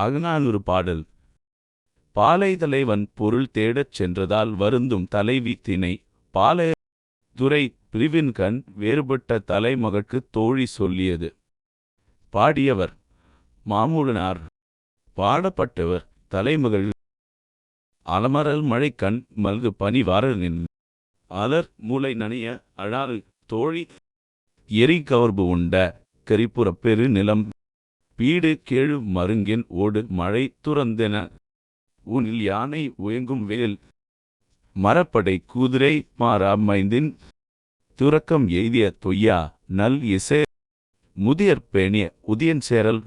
அகநானூறு பாடல். பாலை தலைவன் பொருள் தேடச் சென்றதால் வருந்தும் தலைவி தினை பாலை துறை பிரிவின்கண் வேறுபட்ட தலைமகட்குத் தோழி சொல்லியது. பாடியவர் மாமூலனார் பாடப்பட்டவர் தலைமகள். அலமரல் மழைக்கண் மல்கு பனி வாரனின் அலர் மூளை நனைய அழாறு தோழி. எரி கவர்பு உண்ட கரிப்புறப் பெரு நிலம். பீடு கேழு மருங்கின் ஓடு மழை துறந்தென. உனில் யானை உயங்கும் வேல். மரப்படை குதிரை மாறாமைந்தின் துறக்கம் எய்திய தொய்யா நல் இசை. முதியற் பேணிய உதியன் சேரல்.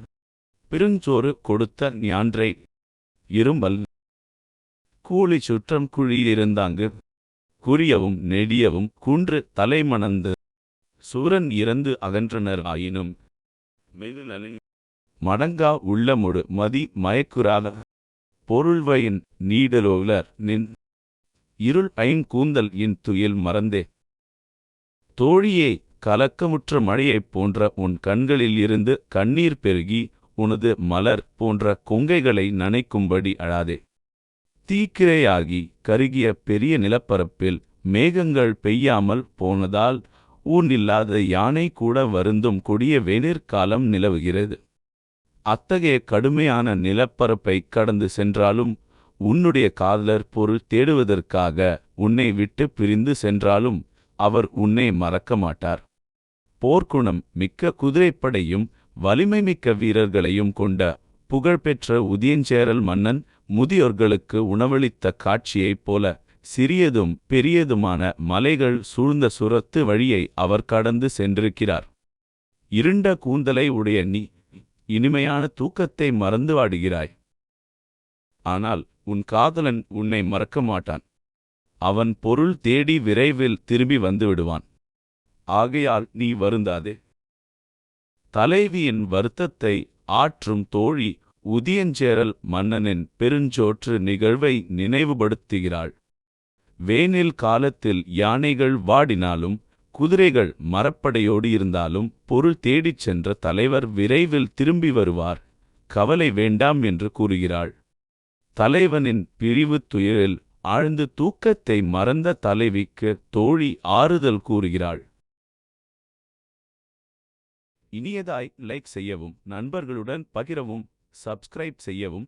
பெருஞ்சோறு கொடுத்த ஞான்றை. இரும்பல். கூலி சுற்றம் குழியிருந்தாங்கு. குறியவும் நெடியவும் குன்று தலைமணந்து. சூரன் இறந்து அகன்றனர் ஆயினும். மெதுநலின் மடங்கா உள்ளமொடு மதி மயக்குறாக பொருள்வயின் நீடலோலர் நின் இருள் ஐங் கூந்தல் இன் துயில் மறந்தே. தோழியே கலக்கமுற்ற மழையைப் போன்ற உன் கண்களில் இருந்து கண்ணீர் பெருகி உனது மலர் போன்ற கொங்கைகளை நனைக்கும்படி அழாதே. தீக்கிரையாகி கருகிய பெரிய நிலப்பரப்பில் மேகங்கள் பெய்யாமல் போனதால் ஊன் இல்லாத யானை கூட வருந்தும் கொடிய வெனிற்காலம் நிலவுகிறது. அத்தகைய கடுமையான நிலப்பரப்பை கடந்து சென்றாலும் உன்னுடைய காதலர் பொருள் தேடுவதற்காக உன்னை விட்டு பிரிந்து சென்றாலும் அவர் உன்னை மறக்க மாட்டார். போர்க்குணம் மிக்க குதிரைப்படையும் வலிமை மிக்க வீரர்களையும் கொண்ட புகழ்பெற்ற உதியஞ்சேரல் மன்னன் முதியோர்களுக்கு உணவளித்த காட்சியைப் போல சிறியதும் பெரியதுமான மலைகள் சூழ்ந்த சுரத்து வழியை அவர் கடந்து சென்றிருக்கிறார். இருண்ட கூந்தலை உடைய நீ இனிமையான தூக்கத்தை மறந்து வாடுகிறாய். ஆனால் உன் காதலன் உன்னை மறக்க மாட்டான். அவன் பொருள் தேடி விரைவில் திரும்பி வந்து விடுவான். ஆகையால் நீ வருந்தாதே. தலைவியின் வருத்தத்தை ஆற்றும் தோழி உதியஞ்சேரல் மன்னனின் பெருஞ்சோற்று நிகழ்வை நினைவுபடுத்துகிறாள். வேனில் காலத்தில் யானைகள் வாடினாலும் குதிரைகள் மரப்படையோடு இருந்தாலும் பொருள் தேடிச் சென்ற தலைவர் விரைவில் திரும்பி வருவார். கவலை வேண்டாம் என்று கூறுகிறாள். தலைவனின் பிரிவு துயரில் ஆழ்ந்து தூக்கத்தை மறந்த தலைவிக்கு தோழி ஆறுதல் கூறுகிறாள். இனியதாய் லைக் செய்யவும் நண்பர்களுடன் பகிரவும் சப்ஸ்கிரைப் செய்யவும்